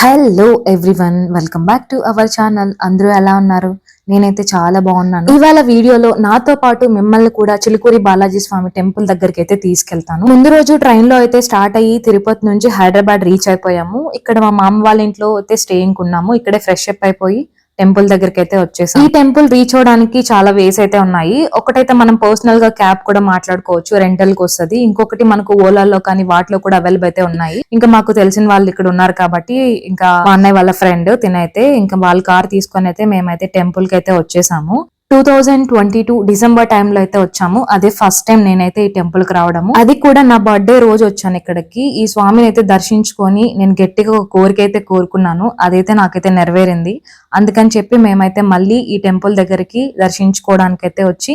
Hello everyone welcome back to our channel అందరూ ఎలా ఉన్నారు? నేనైతే చాలా బాగున్నాను. ఇవాళ వీడియోలో నాతో పాటు మిమ్మల్ని కూడా చిలుకూరి బాలాజీ స్వామి టెంపుల్ దగ్గరికి అయితే తీసుకెళ్తాను. ముందు రోజు ట్రైన్లో అయితే స్టార్ట్ అయ్యి తిరుపతి నుంచి హైదరాబాద్ రీచ్ అయిపోయాము. ఇక్కడ మా మామ వాళ్ళ ఇంట్లో అయితే స్టేయింగ్ ఉన్నాము. ఇక్కడే ఫ్రెష్ అప్ అయిపోయి టెంపుల్ దగ్గరికి అయితే వచ్చేసాం. ఈ టెంపుల్ రీచ్ అవడానికి చాలా వేస్ అయితే ఉన్నాయి. ఒకటైతే మనం పర్సనల్గా క్యాబ్ కూడా మాట్లాడుకోవచ్చు రెంటల్కి వస్తుంది. ఇంకొకటి మనకు ఓలాలో కానీ వాటిలో కూడా అవైలబుల్ అయితే ఉన్నాయి. ఇంకా మాకు తెలిసిన వాళ్ళు ఇక్కడ ఉన్నారు కాబట్టి ఇంకా మా అన్నయ్య వాళ్ళ ఫ్రెండ్ తినైతే ఇంకా వాళ్ళ కార్ తీసుకొని అయితే మేమైతే టెంపుల్కి అయితే వచ్చేసాము. Two thousand twenty two December టైంలో అయితే వచ్చాము. అదే ఫస్ట్ టైం నేనైతే ఈ టెంపుల్కి రావడము. అది కూడా నా బర్త్డే రోజు వచ్చాను ఇక్కడికి. ఈ స్వామిని అయితే దర్శించుకొని నేను గట్టిగా ఒక కోరిక అయితే కోరుకున్నాను. అదైతే నాకైతే నెరవేరింది. అందుకని చెప్పి మేమైతే మళ్ళీ ఈ టెంపుల్ దగ్గరికి దర్శించుకోవడానికి అయితే వచ్చి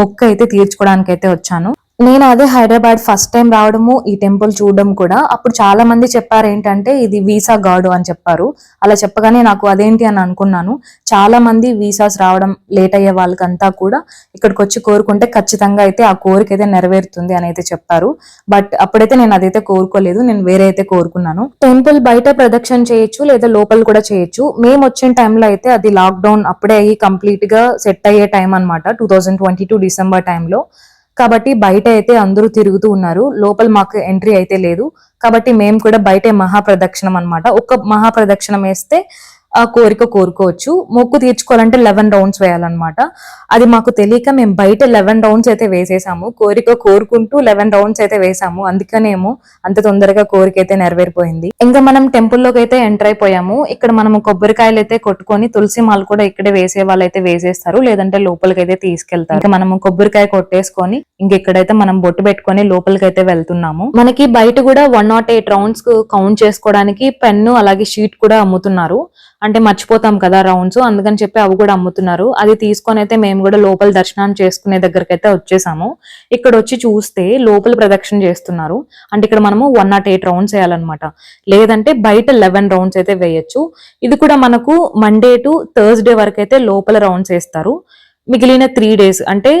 మొక్క అయితే తీర్చుకోవడానికి అయితే వచ్చాను. నేను అదే హైదరాబాద్ ఫస్ట్ టైం రావడము ఈ టెంపుల్ చూడడం కూడా. అప్పుడు చాలా మంది చెప్పారు ఏంటంటే ఇది వీసా గాడు అని చెప్పారు. అలా చెప్పగానే నాకు అదేంటి అని అనుకున్నాను. చాలా మంది వీసాస్ రావడం లేట్ అయ్యే వాళ్ళకంతా కూడా ఇక్కడికి వచ్చి కోరుకుంటే ఖచ్చితంగా అయితే ఆ కోరిక అయితే నెరవేరుతుంది అని అయితే చెప్పారు. బట్ అప్పుడైతే నేను అదైతే కోరుకోలేదు నేను వేరే అయితే కోరుకున్నాను. టెంపుల్ బయట ప్రదక్షిణ చేయొచ్చు లేదా లోపల కూడా చేయొచ్చు. మేము వచ్చిన టైంలో అయితే అది లాక్డౌన్ అప్పుడే అయ్యి కంప్లీట్గా సెట్ అయ్యే టైం అనమాట two thousand twenty two December టైంలో. కాబట్టి బయట అయితే అందరూ తిరుగుతూ ఉన్నారు. లోపల మాకు ఎంట్రీ అయితే లేదు. కాబట్టి మేము కూడా బయటే మహాప్రదక్షిణం అన్నమాట. ఒక మహాప్రదక్షిణం వేస్తే కోరిక కోరుకోవచ్చు. మొక్కు తీర్చుకోవాలంటే లెవెన్ రౌండ్స్ వేయాలన్నమాట. అది మాకు తెలియక మేము బయట లెవెన్ రౌండ్స్ అయితే వేసేసాము. కోరిక కోరుకుంటూ లెవెన్ రౌండ్స్ అయితే వేసాము. అందుకనేమో అంత తొందరగా కోరిక అయితే నెరవేరిపోయింది. ఇంకా మనం టెంపుల్లోకి అయితే ఎంటర్ అయిపోయాము. ఇక్కడ మనం కొబ్బరికాయలు అయితే కొట్టుకొని తులసి మాలు కూడా ఇక్కడే వేసే వాళ్ళు అయితే వేసేస్తారు. లేదంటే లోపలికి అయితే తీసుకెళ్తారు. ఇంకా మనం కొబ్బరికాయ కొట్టేసుకొని ఇంకెక్కడైతే మనం బొట్టు పెట్టుకొని లోపలికి అయితే వెళ్తున్నాము. మనకి బయట కూడా one not eight rounds count చేసుకోవడానికి పెన్ను అలాగే షీట్ కూడా అమ్ముతున్నారు. అంటే మర్చిపోతాం కదా రౌండ్స్. అందుకని చెప్పి అవి కూడా అమ్ముతున్నారు. అది తీసుకొని అయితే మేము కూడా లోపల దర్శనం చేసుకునే దగ్గరికి అయితే వచ్చేసాము. ఇక్కడ వచ్చి చూస్తే లోపల ప్రదక్షిణ చేస్తున్నారు. అంటే ఇక్కడ మనము వన్ నాట్ ఎయిట్ రౌండ్స్ వేయాలన్నమాట. లేదంటే బయట లెవెన్ రౌండ్స్ అయితే వేయొచ్చు. ఇది కూడా మనకు మండే టు థర్స్డే వరకు అయితే లోపల రౌండ్స్ వేస్తారు. మిగిలిన త్రీ డేస్ అంటే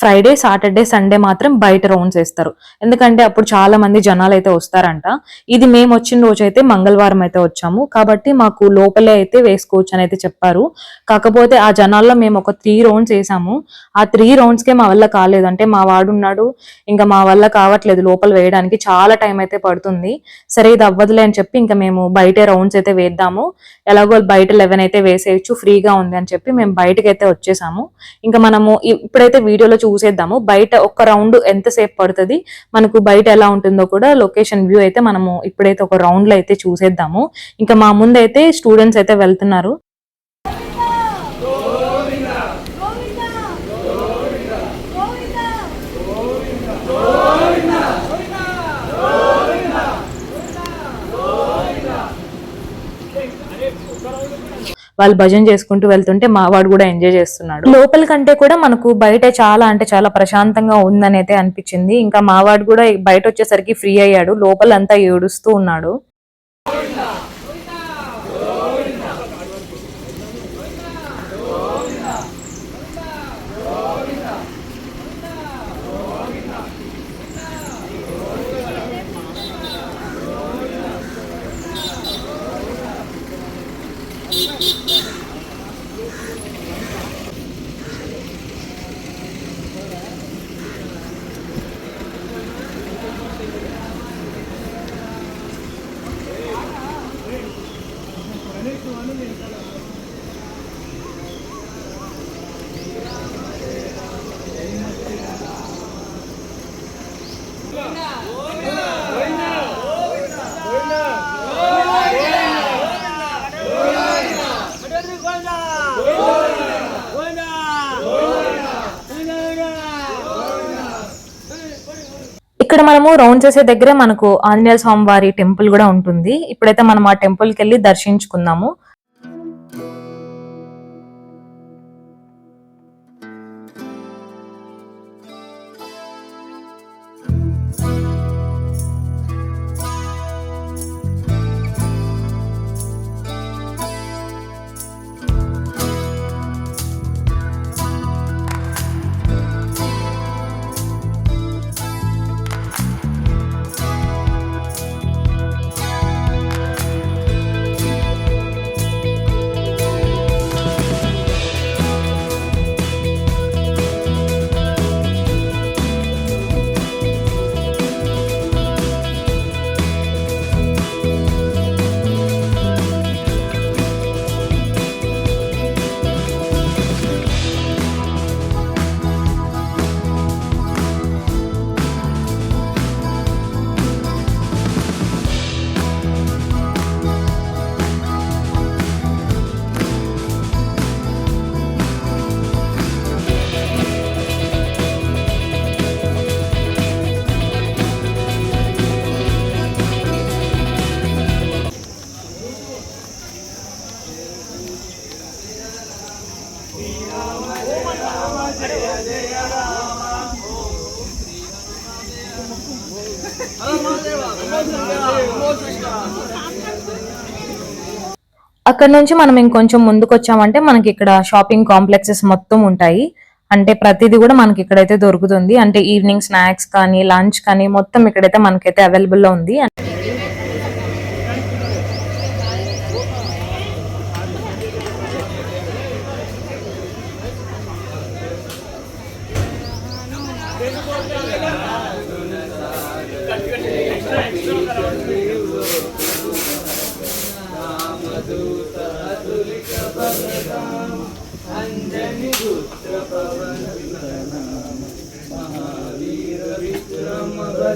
ఫ్రైడే సాటర్డే సండే మాత్రం బయట రౌండ్స్ వేస్తారు. ఎందుకంటే అప్పుడు చాలా మంది జనాలు అయితే వస్తారంట. ఇది మేము వచ్చిన రోజు అయితే మంగళవారం అయితే వచ్చాము. కాబట్టి మాకు లోపలే అయితే వేసుకోవచ్చు అని అయితే చెప్పారు. కాకపోతే ఆ జనాల్లో మేము ఒక త్రీ రౌండ్స్ వేసాము. ఆ త్రీ రౌండ్స్కే మా వల్ల కాలేదు. అంటే మా వాడు ఉన్నాడు. ఇంకా మా వల్ల కావట్లేదు లోపల వేయడానికి. చాలా టైం అయితే పడుతుంది. సరే ఇది అవ్వదులే అని చెప్పి ఇంకా మేము బయటే రౌండ్స్ అయితే వేద్దాము. ఎలాగో బయట లెవెన్ అయితే వేసేయచ్చు. ఫ్రీగా ఉంది అని చెప్పి మేము బయటకి అయితే వచ్చేసాము. ఇంకా మనము ఇప్పుడైతే వీడియోలో చూసేద్దాము. బయట ఒక రౌండ్ ఎంతసేపు పడుతుంది మనకు బయట ఎలా ఉంటుందో కూడా లొకేషన్ వ్యూ అయితే మనము ఇప్పుడైతే ఒక రౌండ్లో అయితే చూసేద్దాము. ఇంకా మా ముందైతే స్టూడెంట్స్ అయితే వెళ్తున్నారు. వాళ్ళు భజన చేసుకుంటూ వెళ్తుంటే మా వాడు కూడా ఎంజాయ్ చేస్తున్నాడు. లోపల కంటే కూడా మనకు బయట చాలా అంటే చాలా ప్రశాంతంగా ఉందని అయితే అనిపించింది. ఇంకా మా వాడు కూడా బయట వచ్చేసరికి ఫ్రీ అయ్యాడు. లోపల అంతా ఏడుస్తూ ఉన్నాడు. ఇక్కడ మనము రౌండ్ చేసే దగ్గరే మనకు ఆంజనేయ స్వామి వారి టెంపుల్ కూడా ఉంటుంది. ఇప్పుడైతే మనం ఆ టెంపుల్కి వెళ్ళి దర్శించుకుందాము. అక్కడ నుంచి మనం ఇంకొంచెం ముందుకు వచ్చామంటే మనకి ఇక్కడ షాపింగ్ కాంప్లెక్సెస్ మొత్తం ఉంటాయి. అంటే ప్రతిదీ కూడా మనకి ఇక్కడైతే దొరుకుతుంది. అంటే ఈవినింగ్ స్నాక్స్ కానీ లంచ్ కానీ మొత్తం ఇక్కడైతే మనకైతే అవైలబుల్లో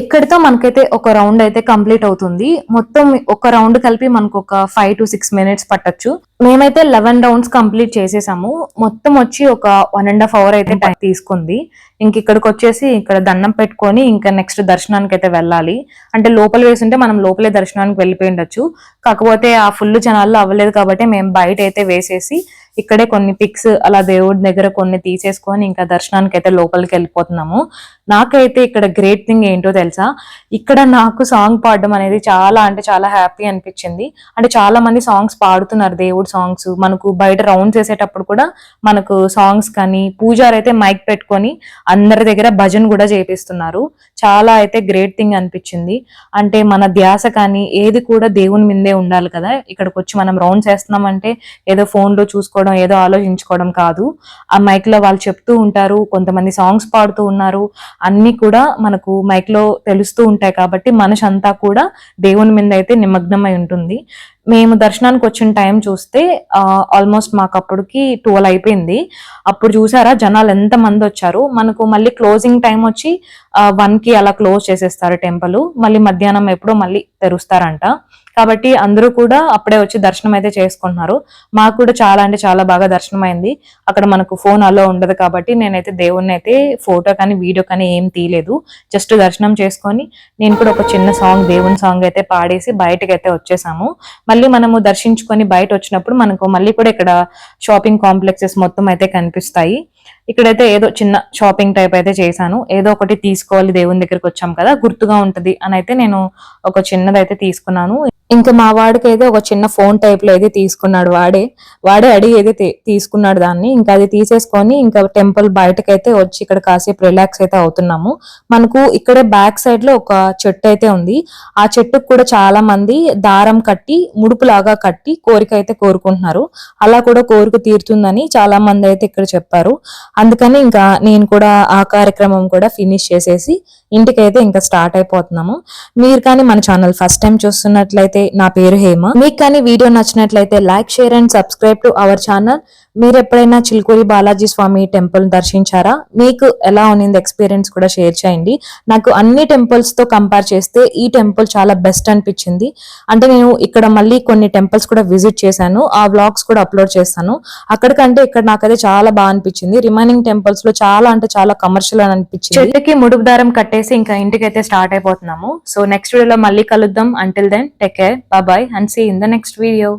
ఇక్కడితో మనకైతే ఒక రౌండ్ అయితే కంప్లీట్ అవుతుంది. మొత్తం ఒక రౌండ్ కలిపి మనకు ఒక ఫైవ్ టు సిక్స్ మినిట్స్ పట్టచ్చు. మేమైతే లెవెన్ రౌండ్స్ కంప్లీట్ చేసేసాము. మొత్తం వచ్చి ఒక వన్ అండ్ హాఫ్ అవర్ అయితే టైం తీసుకుంది. ఇంక ఇక్కడికి వచ్చేసి ఇక్కడ దండం పెట్టుకొని ఇంకా నెక్స్ట్ దర్శనానికి అయితే వెళ్ళాలి. అంటే లోపల వేసుంటే మనం లోపలే దర్శనానికి వెళ్ళిపోయి ఉండొచ్చు. కాకపోతే ఆ ఫుల్ జనాల్లో అవ్వలేదు కాబట్టి మేము బయట అయితే వేసేసి ఇక్కడే కొన్ని పిక్స్ అలా దేవుడి దగ్గర కొన్ని తీసేసుకొని ఇంకా దర్శనానికి అయితే లోపలికి వెళ్ళిపోతున్నాము. నాకైతే ఇక్కడ గ్రేట్ థింగ్ ఏంటో తెలుసా? ఇక్కడ నాకు సాంగ్ పాడడం అనేది చాలా అంటే చాలా హ్యాపీ అనిపించింది. అంటే చాలా మంది సాంగ్స్ పాడుతున్నారు దేవుడు సాంగ్స్ మనకు బయట రౌండ్స్ వేసేటప్పుడు కూడా మనకు సాంగ్స్ కానీ పూజారు అయితే మైక్ పెట్టుకొని అందరి దగ్గర భజన కూడా చేపిస్తున్నారు. చాలా అయితే గ్రేట్ థింగ్ అనిపించింది. అంటే మన ధ్యాస కానీ ఏది కూడా దేవుని మీదే ఉండాలి కదా. ఇక్కడికి వచ్చి మనం రౌండ్స్ వేస్తున్నామంటే ఏదో ఫోన్లో చూసుకోవడం ఏదో ఆలోచించుకోవడం కాదు. ఆ మైక్లో వాళ్ళు చెప్తూ ఉంటారు కొంతమంది సాంగ్స్ పాడుతూ ఉన్నారు. అన్ని కూడా మనకు మైక్లో తెలుస్తూ ఉంటాయి కాబట్టి మనసు అంతా కూడా దేవుని మీద అయితే నిమగ్నమై ఉంటుంది. మేము దర్శనానికి వచ్చిన టైం చూస్తే ఆల్మోస్ట్ మాకు అప్పటికి ట్వెల్వ్ అయిపోయింది. అప్పుడు చూసారా జనాలు ఎంత మంది వచ్చారు? మనకు మళ్ళీ క్లోజింగ్ టైం వచ్చి వన్కి అలా క్లోజ్ చేసేస్తారు టెంపుల్. మళ్ళీ మధ్యాహ్నం ఎప్పుడో మళ్ళీ తెరుస్తారంట. కాబట్టి అందరూ కూడా అప్పుడే వచ్చి దర్శనం అయితే చేసుకుంటున్నారు. మాకు కూడా చాలా అంటే చాలా బాగా దర్శనం అయింది అక్కడ మనకు ఫోన్ అలో ఉండదు కాబట్టి నేనైతే దేవుణ్ణి అయితే ఫోటో కానీ వీడియో కానీ ఏం తీయలేదు. జస్ట్ దర్శనం చేసుకొని నేను కూడా ఒక చిన్న సాంగ్ దేవుని సాంగ్ అయితే పాడేసి బయటకి అయితే వచ్చేసాము. మళ్ళీ మనము దర్శించుకొని బయట వచ్చినప్పుడు మనకు మళ్ళీ కూడా ఇక్కడ షాపింగ్ కాంప్లెక్సెస్ మొత్తం అయితే కనిపిస్తాయి. ఇక్కడైతే ఏదో చిన్న షాపింగ్ టైప్ అయితే చేశాను. ఏదో ఒకటి తీసుకోవాలి దేవుని దగ్గరికి వచ్చాం కదా గుర్తుగా ఉంటది అని అయితే నేను ఒక చిన్నది అయితే తీసుకున్నాను. ఇంకా మా వాడికి అయితే ఒక చిన్న ఫోన్ టైప్లో అయితే తీసుకున్నాడు వాడే. వాడే అడిగి అయితే తీసుకున్నాడు దాన్ని. ఇంకా అది తీసేసుకొని ఇంకా టెంపుల్ బయటకైతే వచ్చి ఇక్కడ కాసేపు రిలాక్స్ అయితే అవుతున్నాము. మనకు ఇక్కడే బ్యాక్ సైడ్లో ఒక చెట్టు అయితే ఉంది. ఆ చెట్టుకు కూడా చాలా మంది దారం కట్టి ముడుపు లాగా కట్టి కోరిక అయితే కోరుకుంటున్నారు. అలా కూడా కోరిక తీరుతుందని చాలా మంది అయితే ఇక్కడ చెప్పారు. అందుకని ఇంకా నేను కూడా ఆ కార్యక్రమం కూడా ఫినిష్ చేసేసి ఇంటికైతే ఇంకా స్టార్ట్ అయిపోతున్నాము. మీరు కానీ మన ఛానల్ ఫస్ట్ టైం చూస్తున్నట్లయితే నా పేరు హేమ. మీకు కానీ వీడియో నచ్చినట్లయితే like share and subscribe to our channel మీరు ఎప్పుడైనా చిలుకూరి బాలాజీ స్వామి టెంపుల్ దర్శించారా? మీకు ఎలా ఉన్నింది ఎక్స్పీరియన్స్ కూడా షేర్ చేయండి. నాకు అన్ని టెంపుల్స్తో కంపేర్ చేస్తే ఈ టెంపుల్ చాలా బెస్ట్ అనిపించింది. అంటే నేను ఇక్కడ మళ్ళీ కొన్ని టెంపుల్స్ కూడా విజిట్ చేశాను. ఆ వ్లాగ్స్ కూడా అప్లోడ్ చేస్తాను. అక్కడికంటే ఇక్కడ నాకైతే చాలా బాగా అనిపించింది. రిమైనింగ్ టెంపుల్స్లో చాలా అంటే చాలా కమర్షియల్ అని అనిపించింది. చెట్టుకి ముడుపు దారం చేసి ఇంకా ఇంటికి అయితే స్టార్ట్ అయిపోతున్నాము సో నెక్స్ట్ వీడియోలో మళ్ళీ కలుద్దాం. Until then take care bye and see in the next video